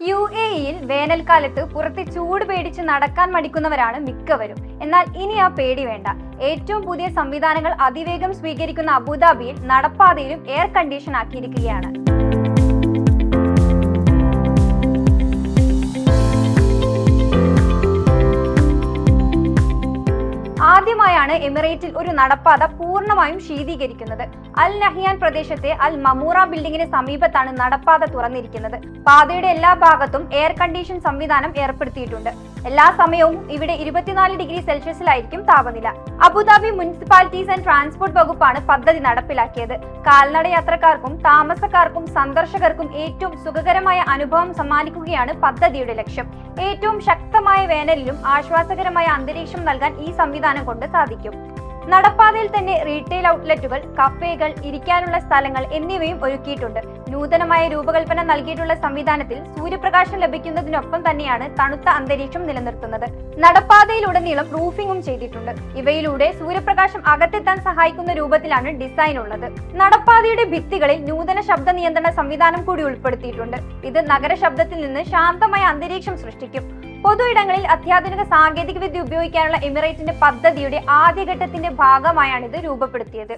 U A ഇയിൽ വേനൽക്കാലത്ത് പുറത്ത് ചൂട് പേടിച്ച് നടക്കാൻ മടിക്കുന്നവരാണ് മിക്കവരും. എന്നാൽ ഇനി ആ പേടി വേണ്ട. ഏറ്റവും പുതിയ സംവിധാനങ്ങൾ അതിവേഗം സ്വീകരിക്കുന്ന അബുദാബിയിൽ നടപ്പാതയിലും എയർ കണ്ടീഷൻ ആക്കിയിരിക്കുകയാണ് ആദ്യമായാണ് എമിറേറ്റിൽ ഒരു നടപ്പാത പൂർണമായും ശീതീകരിക്കുന്നത്. അൽ നഹിയാൻ പ്രദേശത്തെ അൽ മമൂറ ബിൽഡിംഗിന് സമീപത്താണ് നടപ്പാത തുറന്നിരിക്കുന്നത്. പാതയുടെ എല്ലാ ഭാഗത്തും എയർ കണ്ടീഷൻ സംവിധാനം ഏർപ്പെടുത്തിയിട്ടുണ്ട്. എല്ലാ സമയവും ഇവിടെ ഇരുപത്തിനാല് ഡിഗ്രി സെൽഷ്യസിലായിരിക്കും താപനില. അബുദാബി മുനിസിപ്പാലിറ്റീസ് ആൻഡ് ട്രാൻസ്പോർട്ട് വകുപ്പാണ് പദ്ധതി നടപ്പിലാക്കിയത്. കാൽനട യാത്രക്കാർക്കും താമസക്കാർക്കും സന്ദർശകർക്കും ഏറ്റവും സുഖകരമായ അനുഭവം സമ്മാനിക്കുകയാണ് പദ്ധതിയുടെ ലക്ഷ്യം. ഏറ്റവും ശക്തമായ വേനലിലും ആശ്വാസകരമായ അന്തരീക്ഷം നൽകാൻ ഈ സംവിധാനം കൊണ്ട് സാധിക്കും. നടപ്പാതയിൽ തന്നെ റീറ്റെയിൽ ഔട്ട്ലെറ്റുകൾ കഫേകൾ ഇരിക്കാനുള്ള സ്ഥലങ്ങൾ എന്നിവയും ഒരുക്കിയിട്ടുണ്ട്. നൂതനമായ രൂപകൽപ്പന നൽകിയിട്ടുള്ള സംവിധാനത്തിൽ സൂര്യപ്രകാശം ലഭിക്കുന്നതിനൊപ്പം തന്നെയാണ് തണുത്ത അന്തരീക്ഷം നിലനിർത്തുന്നത്. നടപ്പാതയിലുടനീളം റൂഫിംഗും ചെയ്തിട്ടുണ്ട്. ഇവയിലൂടെ സൂര്യപ്രകാശം അകത്തെത്താൻ സഹായിക്കുന്ന രൂപത്തിലാണ് ഡിസൈൻ ഉള്ളത്. നടപ്പാതയുടെ ഭിത്തികളിൽ നൂതന ശബ്ദ നിയന്ത്രണ സംവിധാനം കൂടി ഉൾപ്പെടുത്തിയിട്ടുണ്ട്. ഇത് നഗര ശബ്ദത്തിൽ നിന്ന് ശാന്തമായ അന്തരീക്ഷം സൃഷ്ടിക്കും. പൊതു ഇടങ്ങളിൽ അത്യാധുനിക സാങ്കേതിക വിദ്യ ഉപയോഗിക്കാനുള്ള എമിറേറ്റിന്റെ പദ്ധതിയുടെ ആദ്യഘട്ടത്തിന്റെ ഭാഗമായാണ് ഇത് രൂപപ്പെടുത്തിയത്.